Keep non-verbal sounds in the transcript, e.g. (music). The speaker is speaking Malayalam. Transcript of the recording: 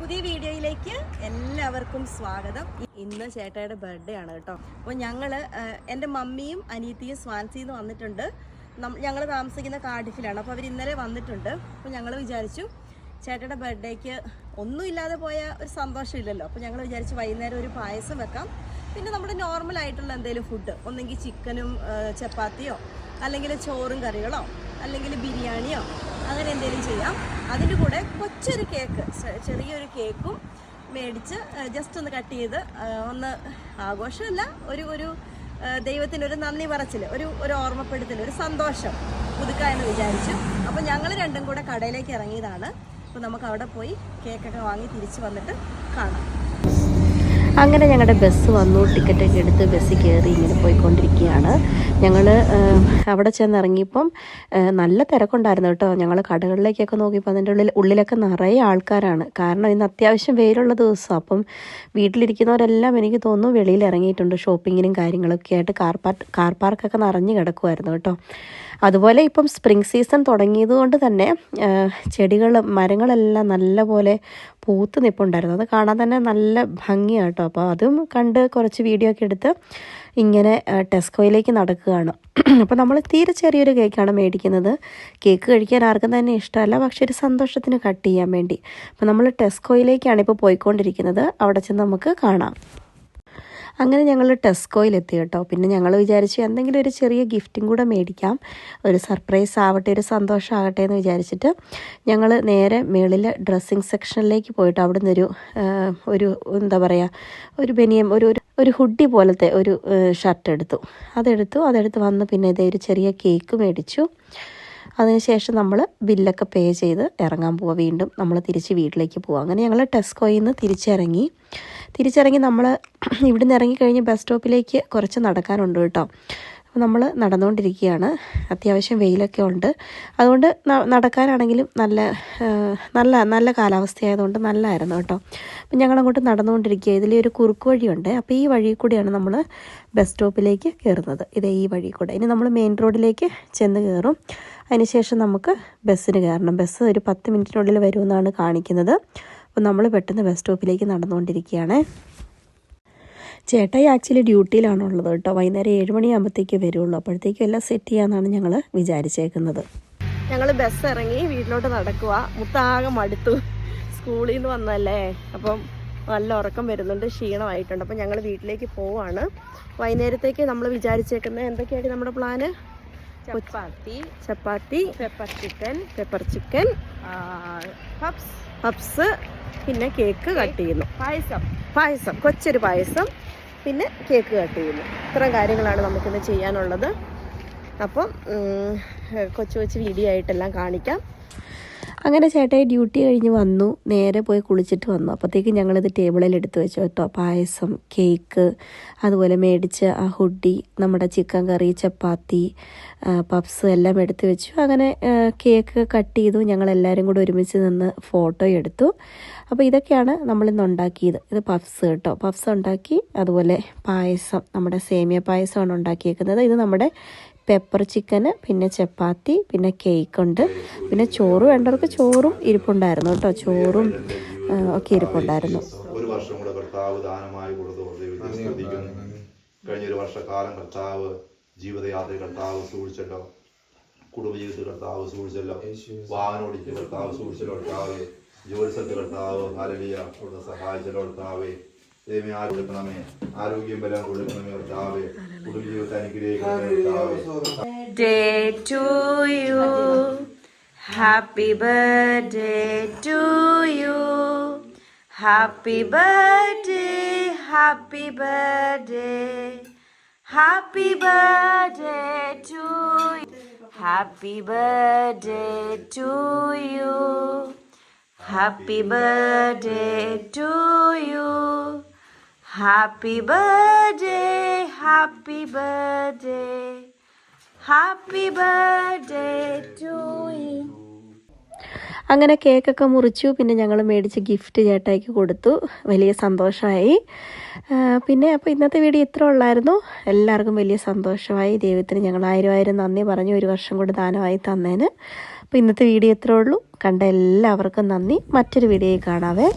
പുതിയ വീഡിയോയിലേക്ക് എല്ലാവർക്കും സ്വാഗതം. ഇന്ന് ചേട്ടായുടെ ബർത്ത്ഡേ ആണ് കേട്ടോ. അപ്പോൾ ഞങ്ങൾ എന്റെ മമ്മിയും അനിയത്തിയും സ്വാൻസിയിൽ നിന്ന് വന്നിട്ടുണ്ട് ഞങ്ങൾ താമസിക്കുന്ന കാർഡിഫിലാണ് അപ്പോൾ അവർ ഇന്നലെ വന്നിട്ടുണ്ട്. അപ്പോൾ ഞങ്ങൾ വിചാരിച്ചു ചേട്ടയുടെ ബർത്ത്ഡേക്ക് ഒന്നുമില്ലാതെ പോയ ഒരു സന്തോഷമില്ലല്ലോ അപ്പോൾ ഞങ്ങൾ വിചാരിച്ചു വൈകുന്നേരം ഒരു പായസം വെക്കാം. പിന്നെ നമ്മുടെ നോർമൽ ആയിട്ടുള്ള എന്തെങ്കിലും ഫുഡ് ഒന്നെങ്കിൽ ചിക്കനും ചപ്പാത്തിയോ അല്ലെങ്കിൽ ചോറും കറികളോ അല്ലെങ്കിൽ ബിരിയാണിയോ അങ്ങനെ എന്തെങ്കിലും ചെയ്യാം. അതിന്റെ കൂടെ കൊച്ചൊരു കേക്ക് ചെറിയൊരു കേക്കും മേടിച്ച് ജസ്റ്റ് ഒന്ന് കട്ട് ചെയ്ത് ഒന്ന് ആഘോഷമല്ല ഒരു ഒരു ദൈവത്തിനൊരു നന്ദി പറച്ചിൽ ഒരു ഒരു ഓർമ്മപ്പെടുത്തൽ ഒരു സന്തോഷം പുതുക്കാമെന്ന് വിചാരിച്ചു. അപ്പോൾ ഞങ്ങൾ രണ്ടും കൂടെ കടയിലേക്ക് ഇറങ്ങിയതാണ്. അപ്പോൾ നമുക്ക് അവിടെ പോയി കേക്കൊക്കെ വാങ്ങി തിരിച്ച് വന്നിട്ട് കാണാം. അങ്ങനെ ഞങ്ങളുടെ ബസ് വന്നു ടിക്കറ്റൊക്കെ എടുത്ത് ബസ്സിൽ കയറി ഇങ്ങനെ പോയിക്കൊണ്ടിരിക്കുകയാണ്. ഞങ്ങൾ അവിടെ ചെന്നിറങ്ങിയപ്പം നല്ല തിരക്കുണ്ടായിരുന്നു കേട്ടോ. ഞങ്ങൾ കടകളിലേക്കൊക്കെ നോക്കിയപ്പോൾ അതിന്റെ ഉള്ളിൽ ഉള്ളിലൊക്കെ നിറയെ ആൾക്കാരാണ്. കാരണം ഇന്ന് അത്യാവശ്യം വെയിലുള്ള ദിവസം. അപ്പം വീട്ടിലിരിക്കുന്നവരെല്ലാം എനിക്ക് തോന്നുന്നു വെളിയിൽ ഇറങ്ങിയിട്ടുണ്ട്. ഷോപ്പിങ്ങിനും കാര്യങ്ങളൊക്കെ ആയിട്ട് കാർ പാർക്ക് കാർ പാർക്കൊക്കെ നിറഞ്ഞു കിടക്കുമായിരുന്നു കേട്ടോ. അതുപോലെ ഇപ്പം സ്പ്രിംഗ് സീസൺ തുടങ്ങിയത് കൊണ്ട് തന്നെ ചെടികൾ മരങ്ങളെല്ലാം നല്ലപോലെ പൂത്ത് നിൽപ്പുണ്ടായിരുന്നു അത് കാണാൻ തന്നെ നല്ല ഭംഗിയാണ് കേട്ടോ. അപ്പോൾ അതും കണ്ട് കുറച്ച് വീഡിയോ ഒക്കെ എടുത്ത് ഇങ്ങനെ ടെസ്കോയിലേക്ക് നടക്കുകയാണ്. (clears throat) അപ്പോൾ നമ്മൾ തീരെ ചെറിയൊരു കേക്കാണ് മേടിക്കുന്നത്. കേക്ക് കഴിക്കാൻ ആർക്കും തന്നെ ഇഷ്ടമല്ല പക്ഷേ ഒരു സന്തോഷത്തിന് കട്ട് ചെയ്യാൻ വേണ്ടി. അപ്പോൾ നമ്മൾ ടെസ്കോയിലേക്കാണ് ഇപ്പോൾ പോയിക്കൊണ്ടിരിക്കുന്നത്. അവിടെ ചെന്ന് നമുക്ക് കാണാം. അങ്ങനെ ഞങ്ങൾ ടെസ്കോയിൽ എത്തി കേട്ടോ. പിന്നെ ഞങ്ങൾ വിചാരിച്ചു എന്തെങ്കിലും ഒരു ചെറിയ ഗിഫ്റ്റും കൂടെ മേടിക്കാം. ഒരു സർപ്രൈസ് ആവട്ടെ ഒരു സന്തോഷമാകട്ടെ എന്ന് വിചാരിച്ചിട്ട് ഞങ്ങൾ നേരെ മേളിൽ ഡ്രസ്സിങ് സെക്ഷനിലേക്ക് പോയിട്ട് അവിടെ നിന്നൊരു ഒരു എന്താ പറയുക ഒരു ബനിയം ഒരു ഒരു ഹുഡി പോലത്തെ ഒരു ഷർട്ട് എടുത്തു. അതെടുത്തു. അതെടുത്ത് വന്ന് പിന്നെ ഇതേ ഒരു ചെറിയ കേക്ക് മേടിച്ചു. അതിനുശേഷം നമ്മൾ ബില്ലൊക്കെ പേ ചെയ്ത് ഇറങ്ങാൻ പോവുക വീണ്ടും നമ്മൾ തിരിച്ച് വീട്ടിലേക്ക് പോവുക അങ്ങനെ ഞങ്ങൾ ടെസ്കോയിൽ നിന്ന് തിരിച്ചിറങ്ങി. തിരിച്ചിറങ്ങി നമ്മൾ (clears throat) ഇവിടെ നിന്ന് ഇറങ്ങിക്കഴിഞ്ഞ് ബസ് സ്റ്റോപ്പിലേക്ക് കുറച്ച് നടക്കാനുണ്ട് കേട്ടോ. അപ്പോൾ നമ്മൾ നടന്നുകൊണ്ടിരിക്കുകയാണ് അത്യാവശ്യം വെയിലൊക്കെ ഉണ്ട്. അതുകൊണ്ട് നടക്കാനാണെങ്കിലും നല്ല നല്ല നല്ല കാലാവസ്ഥയായതുകൊണ്ട് നല്ലതായിരുന്നു കേട്ടോ. അപ്പം ഞങ്ങളങ്ങോട്ട് നടന്നുകൊണ്ടിരിക്കുക ഇതിലെ ഒരു കുറുക്ക് വഴിയുണ്ട്. അപ്പോൾ ഈ വഴി കൂടിയാണ് നമ്മൾ ബസ് സ്റ്റോപ്പിലേക്ക് കയറുന്നത്. ഇതേ ഈ വഴി കൂടെ. ഇനി നമ്മൾ മെയിൻ റോഡിലേക്ക് ചെന്ന് കയറും. അതിനുശേഷം നമുക്ക് ബസ്സിന് കയറണം. ബസ് ഒരു പത്ത് മിനിറ്റിനുള്ളിൽ വരുമെന്നാണ് കാണിക്കുന്നത്. അപ്പോൾ നമ്മൾ പെട്ടെന്ന് ബസ് സ്റ്റോപ്പിലേക്ക് നടന്നുകൊണ്ടിരിക്കുകയാണ്. ചേട്ടായി ആക്ച്വലി ഡ്യൂട്ടിയിലാണുള്ളത് കേട്ടോ. വൈകുന്നേരം ഏഴ് മണിയാകുമ്പോഴത്തേക്ക് വരുള്ളൂ. അപ്പോഴത്തേക്കും എല്ലാം സെറ്റ് ചെയ്യാമെന്നാണ് ഞങ്ങൾ വിചാരിച്ചേക്കുന്നത്. ഞങ്ങൾ ബസ് ഇറങ്ങി വീട്ടിലോട്ട് നടക്കുക മുത്താകെ മടുത്തു. സ്കൂളിൽ നിന്ന് വന്നല്ലേ? അപ്പം നല്ല ഉറക്കം വരുന്നുണ്ട് ക്ഷീണമായിട്ടുണ്ട്. അപ്പം ഞങ്ങൾ വീട്ടിലേക്ക് പോവാണ്. വൈകുന്നേരത്തേക്ക് നമ്മൾ വിചാരിച്ചേക്കുന്നത് എന്തൊക്കെയാണ് നമ്മുടെ plan chapati chapati pepper chicken pepper chicken puffs puffs പിന്നെ കേക്ക് കട്ട് ചെയ്യുന്നു. പായസം. പായസം കൊച്ചൊരു പായസം പിന്നെ കേക്ക് കട്ട് ചെയ്യുന്നു. ഇത്തരം കാര്യങ്ങളാണ് നമുക്കിന്ന് ചെയ്യാനുള്ളത്. അപ്പം കൊച്ചു കൊച്ചു വീഡിയോ ആയിട്ടെല്ലാം കാണിക്കാം. അങ്ങനെ ചേട്ടായി ഡ്യൂട്ടി കഴിഞ്ഞ് വന്നു. നേരെ പോയി കുളിച്ചിട്ട് വന്നു. അപ്പോഴത്തേക്ക് ഞങ്ങളിത് ടേബിളിൽ എടുത്ത് വെച്ചു കേട്ടോ. പായസം കേക്ക് അതുപോലെ മേടിച്ച ആ ഹുഡി നമ്മുടെ ചിക്കൻ കറി ചപ്പാത്തി പപ്സ് എല്ലാം എടുത്ത് വെച്ചു. അങ്ങനെ കേക്ക് കട്ട് ചെയ്തു. ഞങ്ങളെല്ലാവരും കൂടെ ഒരുമിച്ച് നിന്ന് ഫോട്ടോ എടുത്തു. അപ്പോൾ ഇതൊക്കെയാണ് നമ്മളിന്ന് ഉണ്ടാക്കിയത്. ഇത് പഫ്സ് കേട്ടോ. പഫ്സ് ഉണ്ടാക്കി അതുപോലെ പായസം നമ്മുടെ സേമിയ പായസമാണ് ഉണ്ടാക്കിയേക്കുന്നത്. ഇത് നമ്മുടെ പെപ്പർ ചിക്കന് പിന്നെ ചപ്പാത്തി പിന്നെ കേക്ക് ഉണ്ട്. പിന്നെ ചോറ് വേണ്ടവർക്ക് ചോറും ഇരിപ്പുണ്ടായിരുന്നു കേട്ടോ. ചോറും ഒക്കെ ഇരിപ്പുണ്ടായിരുന്നു. ഒരു വർഷം കർത്താവ് ദാനമായി കഴിഞ്ഞൊരു വർഷക്കാലം കർത്താവ് ജീവിതയാത്ര കർത്താവ് സൂക്ഷിച്ചല്ലോ. കുടുംബജീവിതത്തിൽ കർത്താവ് സൂക്ഷിച്ചല്ലോ. വാഹനോടിച്ച് കർത്താവ് സൂക്ഷിച്ചല്ലോ കർത്താവ്. ജോലിസ്ഥലത്ത് കർത്താവ് ഹരലിയ അവിടുന്ന് സഹായിച്ചല്ലോ കർത്താവേ. ദൈവമേ ആര് കൊടുക്കണമേ ആരോഗ്യം ബലം കൊടുക്കണമേ കർത്താവേ കുടുംബജീവിതത്തെ അനുഗ്രഹിക്കണമേ കർത്താവേ Day to you. Happy birthday to you. Happy birthday, happy birthday. Happy birthday to you. Happy birthday to you. Happy birthday to you. Happy birthday, happy birthday. Happy birthday to you അങ്ങനെ കേക്കൊക്കെ മുറിച്ചു. പിന്നെ ഞങ്ങൾ മേടിച്ച് ഗിഫ്റ്റ് ചേട്ടായിക്ക് കൊടുത്തു. വലിയ സന്തോഷമായി. പിന്നെ അപ്പോൾ ഇന്നത്തെ വീഡിയോ ഇത്ര ഉള്ളായിരുന്നു. എല്ലാവർക്കും വലിയ സന്തോഷമായി. ദൈവത്തിന് ഞങ്ങൾ ആയിരം ആയിരം നന്ദി പറഞ്ഞു. ഒരു വർഷം കൂടി ദാനമായി തന്നേന്. അപ്പോൾ ഇന്നത്തെ വീഡിയോ ഇത്രേ ഉള്ളൂ. കണ്ട എല്ലാവർക്കും നന്ദി. മറ്റൊരു വീഡിയോയിൽ കാണാവേ.